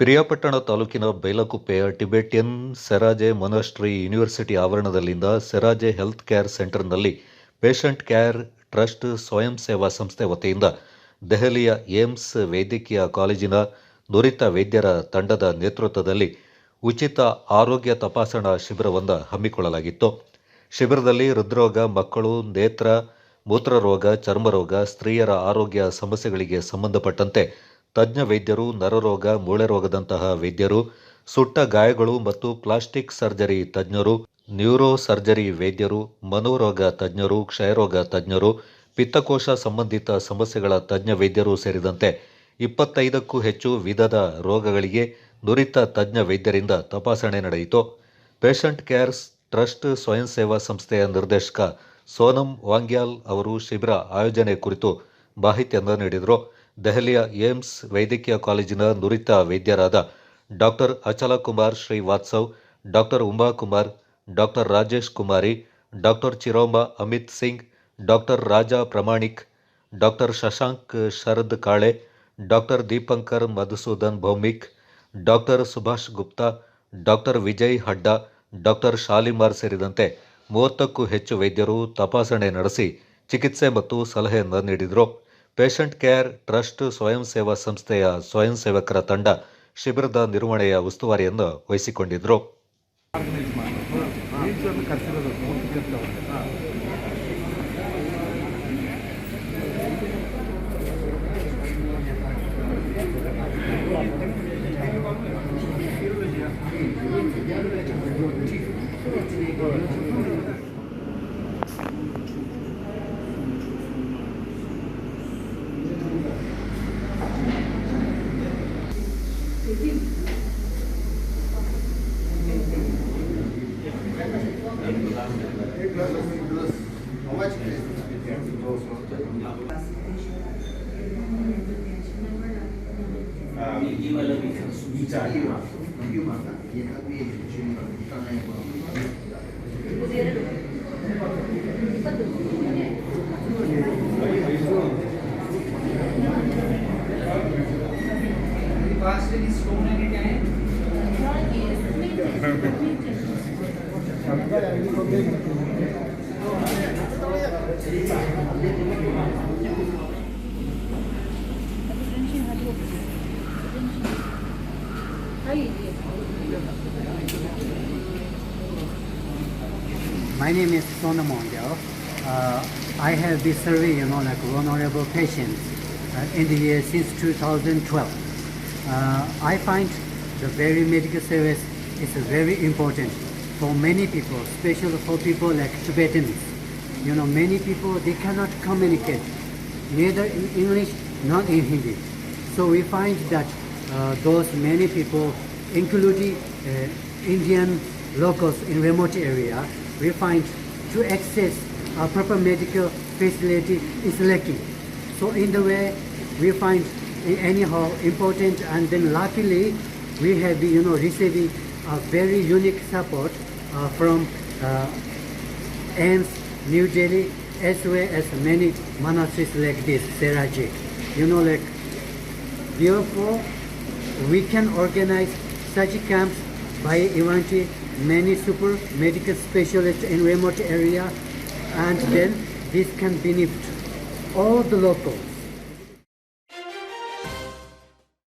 ಪಿರಿಯಾಪಟ್ಟಣ ತಾಲೂಕಿನ ಬೈಲಕುಪ್ಪೆಯ Tibetan Sera Je monastery university ಆವರಣದಲ್ಲಿಂದ Sera Je health care ಸೆಂಟರ್ನಲ್ಲಿ patient care trust ಸ್ವಯಂ ಸೇವಾ ಸಂಸ್ಥೆ ವತಿಯಿಂದ ದೆಹಲಿಯ ಏಮ್ಸ್ ವೈದ್ಯಕೀಯ ಕಾಲೇಜಿನ ನುರಿತ ವೈದ್ಯರ ತಂಡದ ನೇತೃತ್ವದಲ್ಲಿ ಉಚಿತ ಆರೋಗ್ಯ ತಪಾಸಣಾ ಶಿಬಿರವನ್ನು ಹಮ್ಮಿಕೊಳ್ಳಲಾಗಿತ್ತು. ಶಿಬಿರದಲ್ಲಿ ಹೃದ್ರೋಗ, ಮಕ್ಕಳು, ನೇತ್ರ, ಮೂತ್ರರೋಗ, ಚರ್ಮರೋಗ, ಸ್ತ್ರೀಯರ ಆರೋಗ್ಯ ಸಮಸ್ಯೆಗಳಿಗೆ ಸಂಬಂಧಪಟ್ಟಂತೆ ತಜ್ಞ ವೈದ್ಯರು, ನರರೋಗ ಮೂಳೆ ರೋಗದಂತಹ ವೈದ್ಯರು, ಸುಟ್ಟ ಗಾಯಗಳು ಮತ್ತು ಪ್ಲಾಸ್ಟಿಕ್ ಸರ್ಜರಿ ತಜ್ಞರು ನ್ಯೂರೋ ಸರ್ಜರಿ ವೈದ್ಯರು, ಮನೋರೋಗ ತಜ್ಞರು, ಕ್ಷಯರೋಗ ತಜ್ಞರು, ಪಿತ್ತಕೋಶ ಸಂಬಂಧಿತ ಸಮಸ್ಯೆಗಳ ತಜ್ಞ ವೈದ್ಯರು ಸೇರಿದಂತೆ ಇಪ್ಪತ್ತೈದಕ್ಕೂ ಹೆಚ್ಚು ವಿಧದ ರೋಗಗಳಿಗೆ ನುರಿತ ತಜ್ಞ ವೈದ್ಯರಿಂದ ತಪಾಸಣೆ ನಡೆಯಿತು. ಪೇಷಂಟ್ ಕೇರ್ಸ್ ಟ್ರಸ್ಟ್ ಸ್ವಯಂ ಸೇವಾ ಸಂಸ್ಥೆಯ ನಿರ್ದೇಶಕ ಸೋನಂ ವಾಂಗ್ಯಾಲ್ ಅವರು ಶಿಬಿರ ಆಯೋಜನೆ ಕುರಿತು ಮಾಹಿತಿಯನ್ನು ನೀಡಿದರು. ದೆಹಲಿಯ ಏಮ್ಸ್ ವೈದ್ಯಕೀಯ ಕಾಲೇಜಿನ ನುರಿತ ವೈದ್ಯರಾದ doctor Achalkumar Srivastav, doctor Umakumar, doctor Rajesh Kumari, doctor Chiroma Amit Singh, doctor Raja Pramanik, doctor Shashank Sharad Kale, doctor Dipankar Madhusudan Bhowmik, doctor Subhash Gupta, doctor Vijay Hadda, doctor Shalimar ಸೇರಿದಂತೆ ಮೂವತ್ತಕ್ಕೂ ಹೆಚ್ಚು ವೈದ್ಯರು ತಪಾಸಣೆ ನಡೆಸಿ ಚಿಕಿತ್ಸೆ ಮತ್ತು ಸಲಹೆಯನ್ನು ನೀಡಿದರು. ಪೇಷಂಟ್ ಕೇರ್ ಟ್ರಸ್ಟ್ ಸ್ವಯಂ ಸೇವಾ ಸಂಸ್ಥೆಯ ಸ್ವಯಂ ಸೇವಕರ ತಂಡ ಶಿಬಿರದ ನಿರ್ವಹಣೆಯ ಉಸ್ತುವಾರಿಯನ್ನು ವಹಿಸಿಕೊಂಡಿದ್ದರು Gracias. My name is Solomon Gao. Uh, I have been serving, you know, like vulnerable patients uh, in the year since 2012. Uh, I find the very medical service is very important for many people, especially for people like Tibetans. You know, many people they cannot communicate neither in English nor in Hindi. So we find that uh, those many people, including uh, Indian locals in remote area, we find to access a proper medical facility is lacking. So in the way we find anyhow important. And then luckily we have you know receiving a very unique support uh, from uh, AIMS, New Delhi, as well as many monasteries like this, Seraji. You know, like, therefore, we can organize such camps by eventually many super medical specialists in remote area, and then this can benefit all the local